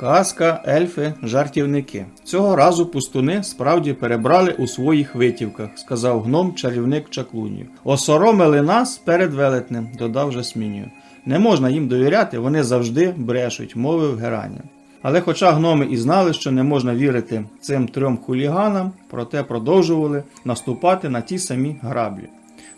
Казка, ельфи, жартівники. Цього разу пустуни справді перебрали у своїх витівках, сказав гном чарівник чаклунів. Осоромили нас перед велетнем, додав Жасмінію. Не можна їм довіряти, вони завжди брешуть, мовив Гераня. Але хоча гноми і знали, що не можна вірити цим трьом хуліганам, проте продовжували наступати на ті самі граблі.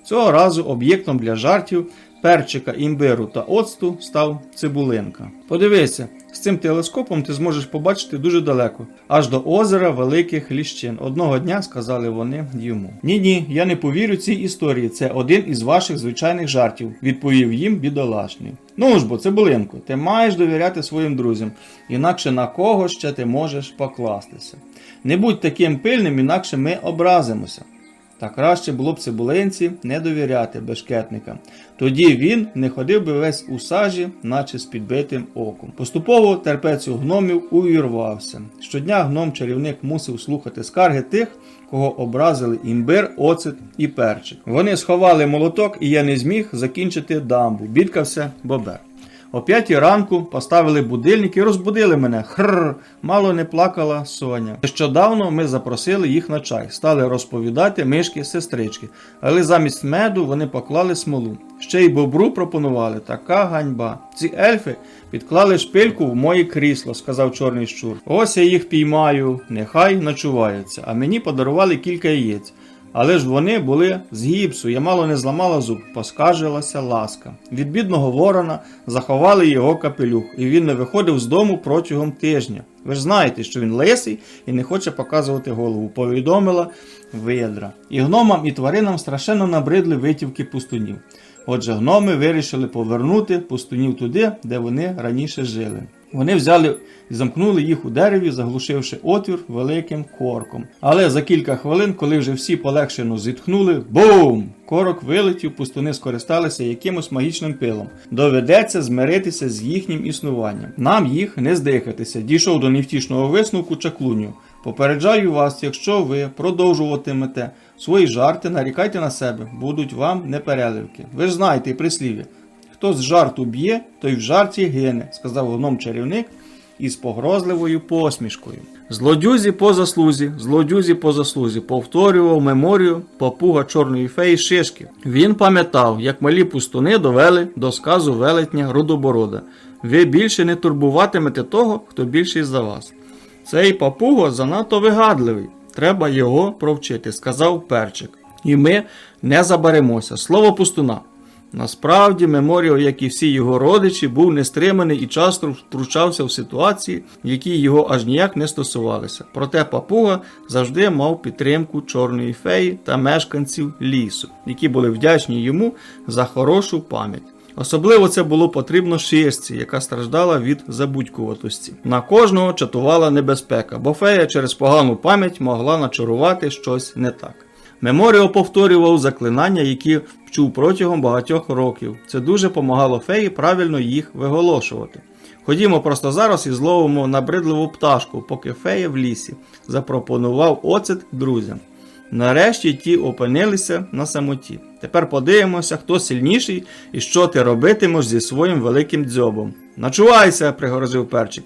Цього разу об'єктом для жартів перчика, імбиру та оцту став цибулинка. Подивися, з цим телескопом ти зможеш побачити дуже далеко, аж до озера Великих Ліщин. Одного дня сказали вони йому. Ні, ні, я не повірю цій історії. Це один із ваших звичайних жартів, відповів їм бідолашний. Ну ж бо, цибулинко, ти маєш довіряти своїм друзям, інакше на кого ще ти можеш покластися. Не будь таким пильним, інакше ми образимося. Та краще було б цибулинці не довіряти бешкетникам. Тоді він не ходив би весь у сажі, наче з підбитим оком. Поступово терпець у гномів увірвався. Щодня гном-чарівник мусив слухати скарги тих, кого образили імбир, оцет і перчик. Вони сховали молоток, і я не зміг закінчити дамбу. Бідкався бобер. О п'ятій ранку поставили будильник і розбудили мене. Хррр, мало не плакала Соня. Нещодавно ми запросили їх на чай, стали розповідати мишки сестрички, але замість меду вони поклали смолу. Ще й бобру пропонували. Така ганьба. Ці ельфи підклали шпильку в моє крісло, сказав чорний щур. Ось я їх піймаю, нехай ночуваються. А мені подарували кілька яєць. Але ж вони були з гіпсу, я мало не зламала зуб, поскаржилася ласка. Від бідного ворона заховали його капелюх, і він не виходив з дому протягом тижня. Ви ж знаєте, що він лисий і не хоче показувати голову, повідомила видра. І гномам, і тваринам страшенно набридли витівки пустунів. Отже, гноми вирішили повернути пустунів туди, де вони раніше жили. Вони взяли і замкнули їх у дереві, заглушивши отвір великим корком. Але за кілька хвилин, коли вже всі полегшено зітхнули, бум! Корок вилетів, пустуни скористалися якимось магічним пилом. Доведеться змиритися з їхнім існуванням. Нам їх не здихатися. Дійшов до невтішного висновку чаклуню. Попереджаю вас, якщо ви продовжуватимете свої жарти, нарікайте на себе, будуть вам непереливки. Ви ж знаєте прислів'я. Хто з жарту б'є, той в жарті гине, сказав гном чарівник із погрозливою посмішкою. Злодюзі по заслузі, злодюзі по заслузі, повторював меморію папуга чорної феї Шишки. Він пам'ятав, як малі пустуни довели до сказу велетня Рудоборода. Ви більше не турбуватимете того, хто більший за вас. Цей папуго занадто вигадливий. Треба його провчити, сказав перчик. І ми не заберемося. Слово пустуна. Насправді, Меморіо, як і всі його родичі, був нестриманий і часто втручався в ситуації, які його аж ніяк не стосувалися. Проте папуга завжди мав підтримку чорної феї та мешканців лісу, які були вдячні йому за хорошу пам'ять. Особливо це було потрібно шишці, яка страждала від забудькуватості. На кожного чатувала небезпека, бо фея через погану пам'ять могла начарувати щось не так. Меморіо повторював заклинання, які вчув протягом багатьох років. Це дуже помагало феї правильно їх виголошувати. Ходімо просто зараз і зловимо набридливу пташку, поки фея в лісі, запропонував оцет друзям. Нарешті ті опинилися на самоті. Тепер подивимося, хто сильніший і що ти робитимеш зі своїм великим дзьобом. Начувайся, пригрозив перчик,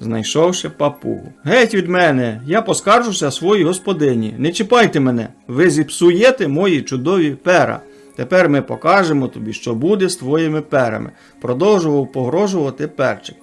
знайшовши папугу. Геть від мене, я поскаржуся своїй господині. Не чіпайте мене, ви зіпсуєте мої чудові пера. Тепер ми покажемо тобі, що буде з твоїми перами, продовжував погрожувати перчик.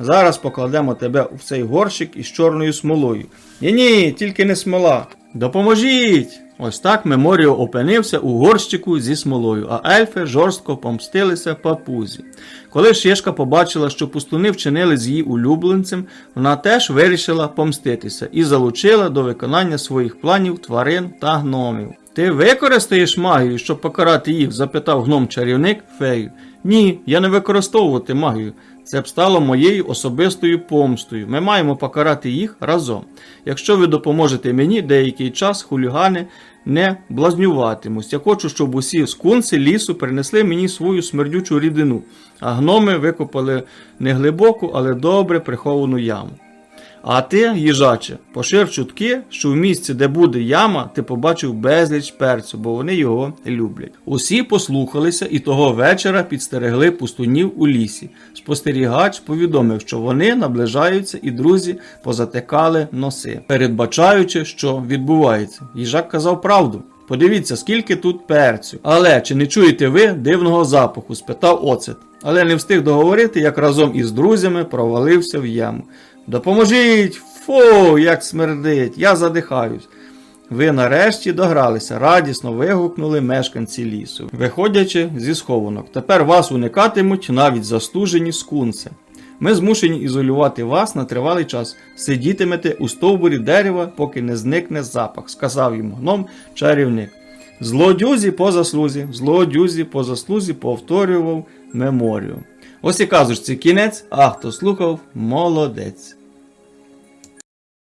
Зараз покладемо тебе в цей горщик із чорною смолою. Ні, ні, тільки не смола. Допоможіть! Ось так Меморіо опинився у горщику зі смолою, а ельфи жорстко помстилися папузі. Коли Шишка побачила, що пустуни вчинили з її улюбленцем, вона теж вирішила помститися і залучила до виконання своїх планів тварин та гномів. Ти використаєш магію, щоб покарати їх? запитав гном-чарівник фею. Ні, я не використовувати магію. Це б стало моєю особистою помстою. Ми маємо покарати їх разом. Якщо ви допоможете мені, деякий час хулігани не блазнюватимуть. Я хочу, щоб усі скунси лісу принесли мені свою смердючу рідину, а гноми викопали не глибоку, але добре приховану яму. А ти, їжаче, пошир чутки, що в місці, де буде яма, ти побачив безліч перцю, бо вони його люблять. Усі послухалися і того вечора підстерегли пустунів у лісі. Спостерігач повідомив, що вони наближаються, і друзі позатикали носи, передбачаючи, що відбувається. Їжак казав правду. Подивіться, скільки тут перцю. Але чи не чуєте ви дивного запаху? спитав оцет. Але не встиг договорити, як разом із друзями провалився в яму. Допоможіть! Фу, як смердить, я задихаюсь. Ви нарешті догралися, радісно вигукнули мешканці лісу, виходячи зі схованок. Тепер вас уникатимуть навіть застужені скунси. Ми змушені ізолювати вас на тривалий час. Сидітимете у стовбурі дерева, поки не зникне запах, сказав йому гном чарівник. Злодюзі по заслузі, злодюзі по заслузі повторював меморію. Ось і казочці кінець, а хто слухав, молодець.